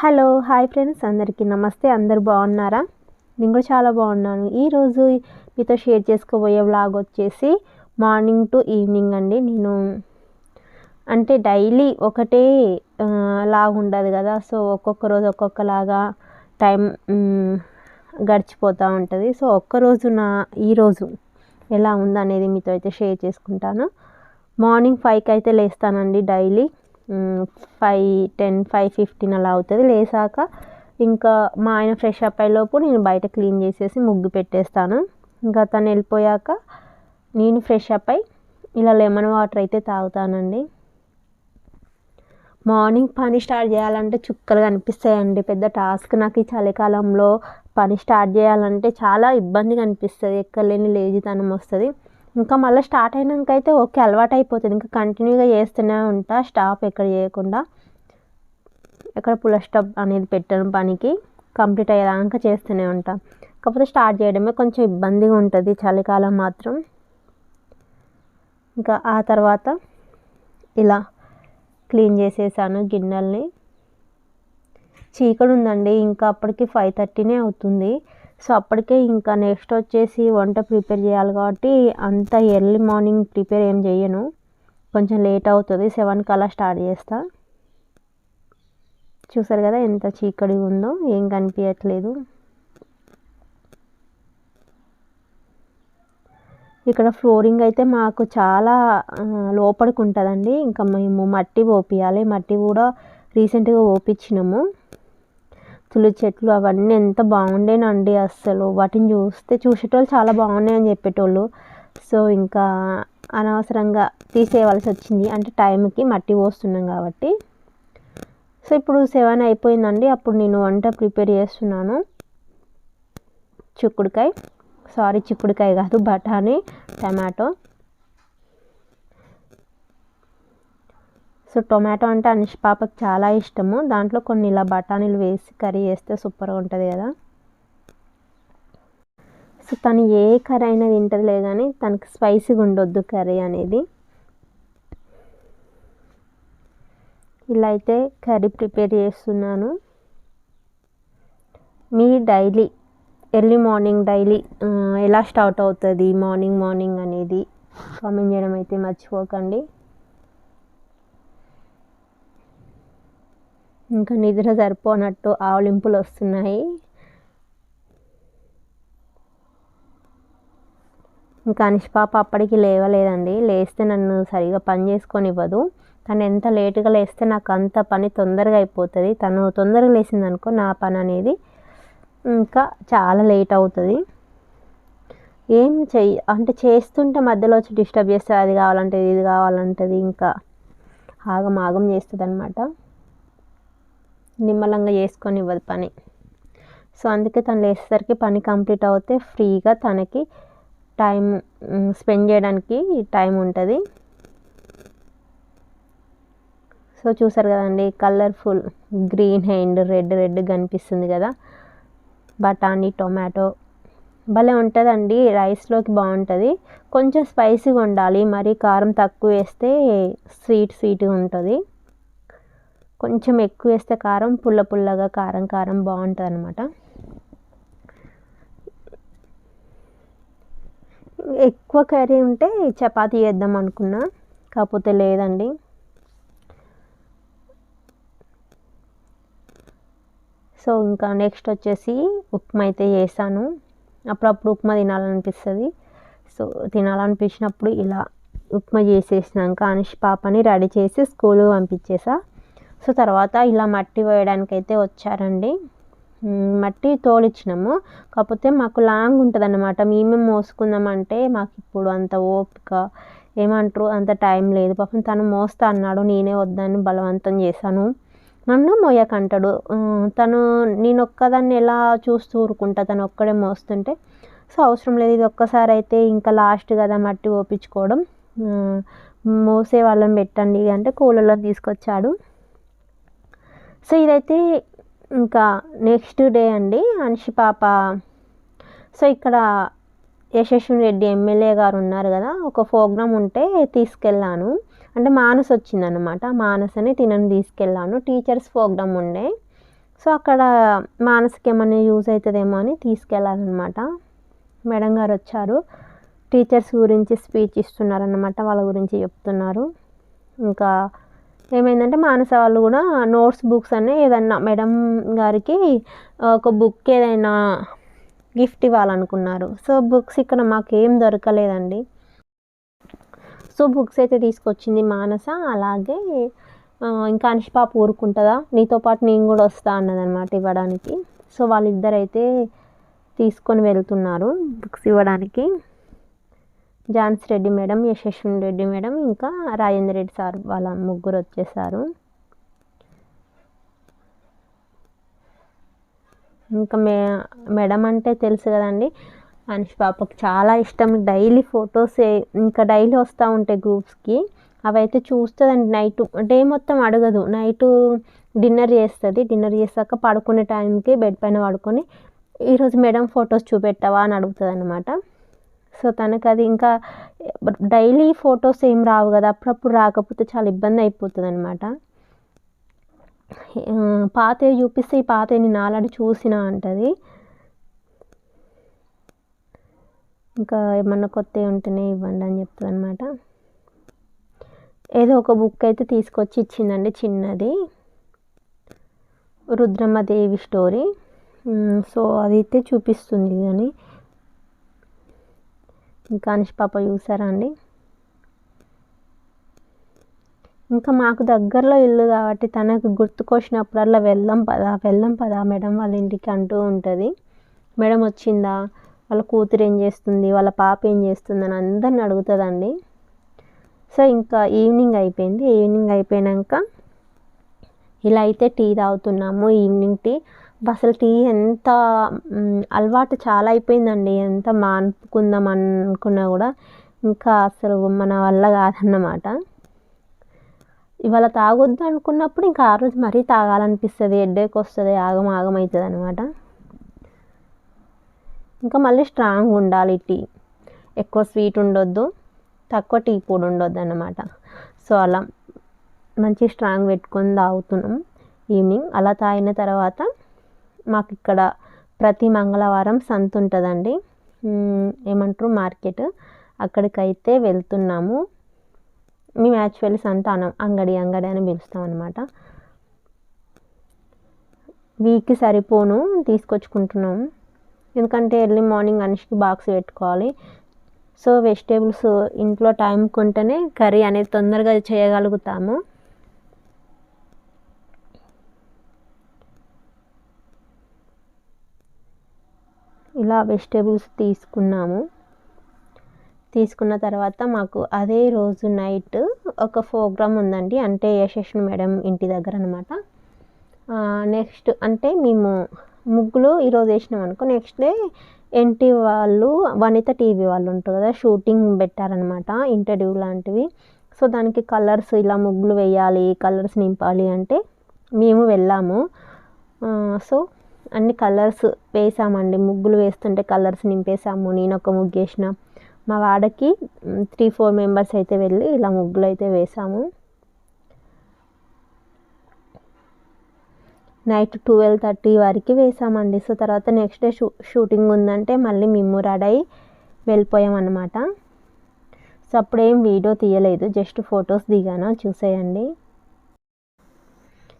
Hello hi friends. అందరికీ నమస్తే. అందరు బాగున్నారా? నేను కూడా చాలా బాగున్నాను. ఈరోజు మీతో షేర్ చేసుకోబోయే వ్లాగ్ వచ్చేసి మార్నింగ్ టు ఈవినింగ్ అండి. నేను అంటే డైలీ ఒకటే లాగ్ లాగా ఉండదు కదా. సో ఒక్కొక్క రోజు ఒక్కొక్కలాగా టైం గడిచిపోతూ ఉంటుంది. సో ఒక్కరోజు నా ఈరోజు ఎలా ఉందనేది మీతో అయితే షేర్ చేసుకుంటాను. మార్నింగ్ ఫైవ్కి అయితే లేస్తానండి daily. Five ten five fifteen అలా అవుతుంది. లేసాక ఇంకా మా ఆయన ఫ్రెష్ అప్ అయ్యేలోపు నేను బయట క్లీన్ చేసేసి ముగ్గు పెట్టేస్తాను. ఇంకా తను వెళ్ళిపోయాక నేను ఫ్రెష్ అప్ అయి ఇలా లెమన్ వాటర్ అయితే తాగుతానండి. మార్నింగ్ పని స్టార్ట్ చేయాలంటే చుక్కలు కనిపిస్తాయండి. పెద్ద టాస్క్ నాకు ఈ చలికాలంలో పని స్టార్ట్ చేయాలంటే చాలా ఇబ్బందిగా అనిపిస్తుంది. ఎక్కలేని లేజితనం వస్తుంది. ఇంకా మళ్ళీ స్టార్ట్ అయినాక అయితే ఓకే అలవాటు అయిపోతుంది. ఇంకా కంటిన్యూగా చేస్తూనే ఉంటా స్టాప్ ఎక్కడ చేయకుండా. ఎక్కడ పుల స్టాప్ అనేది పెట్టడం పనికి కంప్లీట్ అయ్యేదాకా చేస్తూనే ఉంటా. కాకపోతే స్టార్ట్ చేయడమే కొంచెం ఇబ్బందిగా ఉంటుంది చలికాలం మాత్రం. ఇంకా ఆ తర్వాత ఇలా క్లీన్ చేసేసాను గిన్నెల్ని. చీకటి ఉందండి ఇంకా అప్పటికి ఫైవ్ థర్టీనే అవుతుంది. సో అప్పటికే ఇంకా నెక్స్ట్ వచ్చేసి వంట ప్రిపేర్ చేయాలి కాబట్టి అంత ఎర్లీ మార్నింగ్ ప్రిపేర్ ఏం చేయను. కొంచెం లేట్ అవుతుంది. సెవెన్కి అలా స్టార్ట్ చేస్తా. చూసారు కదా ఎంత చీకటి ఉందో ఏం కనిపించట్లేదు. ఇక్కడ ఫ్లోరింగ్ అయితే మాకు చాలా ఆ, లోపలికి ఉంటుందండి. ఇంకా మేము మట్టి ఓపియాలి మట్టి కూడా రీసెంట్గా ఓపించినాము తులి చెట్లు అవన్నీ ఎంత బాగుండేనండి అస్సలు. వాటిని చూస్తే చూసేటోళ్ళు చాలా బాగున్నాయి అని చెప్పేటోళ్ళు. సో ఇంకా అనవసరంగా తీసేయవలసి వచ్చింది. అంటే టైంకి మట్టి పోస్తున్నాం కాబట్టి. సో ఇప్పుడు సెవెన్ అయిపోయిందండి. అప్పుడు నేను వంట ప్రిపేర్ చేస్తున్నాను. చిక్కుడుకాయ. సారీ చిక్కుడుకాయ కాదు బఠానీ టమాటో. సో టొమాటో అంటే అనిష్ పాపకు చాలా ఇష్టము. దాంట్లో కొన్ని ఇలా బఠానీలు వేసి కర్రీ వేస్తే సూపర్గా ఉంటుంది కదా. సో తను ఏ కర్రీ అయినా తింటదిలే కానీ తనకి స్పైసీగా ఉండొద్దు కర్రీ అనేది. ఇలా అయితే కర్రీ ప్రిపేర్ చేస్తున్నాను. మీ డైలీ ఎర్లీ మార్నింగ్ డైలీ ఎలా స్టార్ట్ అవుతుంది? మార్నింగ్ మార్నింగ్ అనేది కామెంట్ చేయడం అయితే మర్చిపోకండి. ఇంకా నిద్ర సరిపోనట్టు ఆవలింపులు వస్తున్నాయి. ఇంకా అనిష్ పాప అప్పటికి లేవలేదండి. లేస్తే నన్ను సరిగా పని చేసుకొని ఇవ్వదు తను ఎంత లేటుగా లేస్తే నాకు అంత పని తొందరగా అయిపోతుంది. తను తొందరగా లేచిందనుకో నా పని అనేది ఇంకా చాలా లేట్ అవుతుంది. ఏం చెయ్యి అంటే చేస్తుంటే మధ్యలో వచ్చి డిస్టర్బ్ చేస్తుంది అది కావాలంటే ఇది కావాలంటది ఇంకా ఆగం ఆగం చేస్తుంది అనమాట నిమ్మలంగా చేసుకొని ఇవ్వదు పని. సో అందుకే తను లేచేసరికి పని కంప్లీట్ అవుతే ఫ్రీగా తనకి టైం స్పెండ్ చేయడానికి టైం ఉంటుంది. సో చూసారు కదండి colourful green and red red కనిపిస్తుంది కదా. బఠానీ టొమాటో భలే ఉంటుందండి రైస్లోకి బాగుంటుంది. కొంచెం స్పైసీగా ఉండాలి మరి కారం తక్కువ వేస్తే స్వీట్ స్వీట్గా ఉంటుంది. కొంచెం ఎక్కువ వేస్తే కారం పుల్ల పుల్లగా కారం కారం బాగుంటుంది అనమాట ఎక్కువ కర్రీ ఉంటే చపాతీ చేద్దాం అనుకున్నా కాకపోతే లేదండి. సో ఇంకా నెక్స్ట్ వచ్చేసి ఉప్మా అయితే చేశాను. అప్పుడప్పుడు ఉప్మా తినాలనిపిస్తుంది. సో తినాలనిపించినప్పుడు ఇలా ఉప్మా చేసేసినాక అనిష్ పాపని రెడీ చేసి స్కూల్కి పంపించేసా. సో తర్వాత ఇలా మట్టి వేయడానికి అయితే వచ్చారండి మట్టి తోలిచ్చినాము. కాకపోతే మాకు లాంగ్ ఉంటుంది అన్నమాట మేమే మోసుకుందామంటే మాకు ఇప్పుడు అంత ఓపిక ఏమంటారు అంత టైం లేదు. పాపం తను మోస్తా అన్నాడు నేనే వద్దని బలవంతం చేశాను. నన్ను మోయకంటాడు. తను నేను ఒక్కదాన్ని ఎలా చూస్తూ ఊరుకుంటా? తను ఒక్కడే మోస్తుంటే. సో అవసరం లేదు ఇది ఒక్కసారి అయితే ఇంకా లాస్ట్ కదా మట్టి ఓపించుకోవడం. మోసే వాళ్ళని పెట్టండి అంటే కూలలో తీసుకొచ్చాడు. సో ఇదైతే ఇంకా నెక్స్ట్ డే అండి అన్షి పాప. సో ఇక్కడ యశస్విని రెడ్డి ఎమ్మెల్యే గారు ఉన్నారు కదా ఒక ప్రోగ్రామ్ ఉంటే తీసుకెళ్ళాను. అంటే మానస్ వచ్చిందనమాట మానస్ అని తినని తీసుకెళ్ళాను. టీచర్స్ ప్రోగ్రామ్ ఉండే. సో అక్కడ మానసుకి ఏమైనా యూజ్ అవుతుందేమో అని తీసుకెళ్ళాలన్నమాట. మేడం గారు వచ్చారు. టీచర్స్ గురించి స్పీచ్ ఇస్తున్నారన్నమాట వాళ్ళ గురించి చెప్తున్నారు. ఇంకా ఏమైందంటే మానస వాళ్ళు కూడా నోట్స్ బుక్స్ అనే ఏదన్నా మేడం గారికి ఒక బుక్ ఏదైనా గిఫ్ట్ ఇవ్వాలనుకున్నారు. సో బుక్స్ ఇక్కడ మాకు ఏం దొరకలేదండి. సో బుక్స్ అయితే తీసుకొచ్చింది మానస అలాగే ఇంకా అనిష్ పాప ఊరుకుంటుందా? నీతో పాటు నేను కూడా వస్తా అన్నదనమాట ఇవ్వడానికి. సో వాళ్ళిద్దరైతే తీసుకొని వెళ్తున్నారు బుక్స్ ఇవ్వడానికి. జాన్స్ రెడ్డి మేడం యశస్విని రెడ్డి మేడం ఇంకా రాజేంద్ర రెడ్డి సార్ వాళ్ళ ముగ్గురు వచ్చేసారు. ఇంకా మే మేడం అంటే తెలుసు కదండి అనిష్ పాపకు చాలా ఇష్టం. డైలీ ఫొటోస్ ఇంకా డైలీ వస్తూ ఉంటాయి గ్రూప్స్కి. అవి అయితే చూస్తుందండి నైట్ డే మొత్తం అడగదు. నైట్ డిన్నర్ చేస్తుంది. డిన్నర్ చేసాక పడుకునే టైంకి బెడ్ పైన పడుకొని ఈరోజు మేడం ఫొటోస్ చూపెట్టావా? అని అడుగుతుంది అనమాట సో తనకు అది ఇంకా డైలీ ఫొటోస్ ఏం రావు కదా అప్పుడప్పుడు రాకపోతే చాలా ఇబ్బంది అయిపోతుంది అనమాట పాతే చూపిస్తే ఈ పాత నేను ఆల్రెడీ చూసిన అంటది. ఇంకా ఏమన్నా కొత్త ఉంటేనే ఇవ్వండి అని చెప్తుంది అనమాట ఏదో ఒక బుక్ అయితే తీసుకొచ్చి ఇచ్చిందండి చిన్నది. రుద్రమ్మదేవి స్టోరీ. సో అది అయితే చూపిస్తుంది కానీ ఇంకా అనిష్ పాప చూసారా అండి? ఇంకా మాకు దగ్గరలో ఇల్లు కాబట్టి తనకు గుర్తుకొచ్చినప్పుడల్లా వెళ్దాం పదా వెళ్దాం పదా మేడం వాళ్ళ ఇంటికి అంటూ ఉంటుంది. మేడం వచ్చిందా? వాళ్ళ కూతురు ఏం చేస్తుంది? వాళ్ళ పాప ఏం చేస్తుంది అని అందరిని అడుగుతుందండి. సో ఇంకా ఈవినింగ్ అయిపోయింది. ఈవినింగ్ అయిపోయాక ఇలా అయితే టీ తాగుతున్నాము. ఈవినింగ్ టీ అసలు టీ ఎంత అలవాటు చాలా అయిపోయిందండి. ఎంత మానుకుందాం అనుకున్నా కూడా ఇంకా అసలు మన వల్ల కాదన్నమాట. ఇవాళ తాగొద్దు అనుకున్నప్పుడు ఇంకా ఆ రోజు మరీ తాగాలనిపిస్తుంది. హెడ్ఏక్ వస్తుంది ఆగం ఆగం అవుతుంది అనమాట ఇంకా మళ్ళీ స్ట్రాంగ్ ఉండాలి టీ. ఎక్కువ స్వీట్ ఉండొద్దు తక్కువ టీ పొడి ఉండొద్దు అనమాట సో అలా మంచి స్ట్రాంగ్ పెట్టుకొని తాగుతున్నాం. ఈవినింగ్ అలా తాగిన తర్వాత మాకు ఇక్కడ ప్రతి మంగళవారం సంత ఉంటుందండి ఏమంటారు మార్కెట్. అక్కడికైతే వెళ్తున్నాము. మేము యాక్చువల్లీ సంత అనం అంగడి అంగడి అని పిలుస్తాం అనమాట వీక్కి సరిపోను తీసుకొచ్చుకుంటున్నాము. ఎందుకంటే ఎర్లీ మార్నింగ్ అనిష్కి బాక్స్ పెట్టుకోవాలి. సో వెజిటేబుల్స్ ఇంట్లో టైం కొంటేనే కర్రీ అనేది తొందరగా చేయగలుగుతాము. ఇలా వెజిటేబుల్స్ తీసుకున్నాము. తీసుకున్న తర్వాత మాకు అదే రోజు నైట్ ఒక ప్రోగ్రామ్ ఉందండి. అంటే యశస్వి మేడం ఇంటి దగ్గర అనమాట నెక్స్ట్ అంటే మేము ముగ్గులు ఈరోజు వేసినాం అనుకో నెక్స్ట్ డే ఎన్టీ వాళ్ళు వనిత టీవీ వాళ్ళు ఉంటారు కదా షూటింగ్ పెట్టారనమాట ఇంటర్వ్యూ లాంటివి. సో దానికి కలర్స్ ఇలా ముగ్గులు వేయాలి కలర్స్ నింపాలి అంటే మేము వెళ్ళాము. సో అన్ని కలర్స్ వేసామండి. ముగ్గులు వేస్తుంటే కలర్స్ నింపేసాము. నేను ఒక ముగ్గు వేసిన. మా వాడకి త్రీ ఫోర్ మెంబర్స్ అయితే వెళ్ళి ఇలా ముగ్గులు అయితే వేసాము. నైట్ ట్వెల్వ్ థర్టీ వరకు వేసామండి. సో తర్వాత నెక్స్ట్ డే షూ షూటింగ్ ఉందంటే మళ్ళీ మేము రెడీ వెళ్ళిపోయామన్నమాట. సో అప్పుడేం వీడియో తీయలేదు. జస్ట్ ఫొటోస్ దిగాను. చూసేయండి.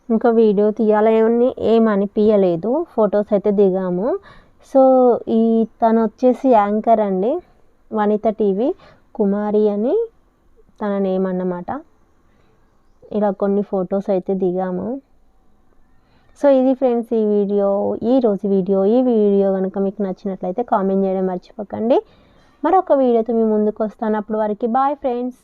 ఇంకా వీడియో తీయాలని ఏమనిపించలేదు ఫొటోస్ అయితే దిగాము. సో ఈ తను వచ్చేసి యాంకర్ అండి వనిత టీవీ కుమారి అని తన నేమ్ అన్నమాట ఇలా కొన్ని ఫొటోస్ అయితే దిగాము. సో ఇది ఫ్రెండ్స్ ఈ వీడియో ఈ రోజు వీడియో ఈ వీడియో కనుక మీకు నచ్చినట్లయితే కామెంట్ చేయడం మర్చిపోకండి. మరొక వీడియోతో మీ ముందుకు వస్తాను. అప్పుడు వరకు బాయ్ ఫ్రెండ్స్.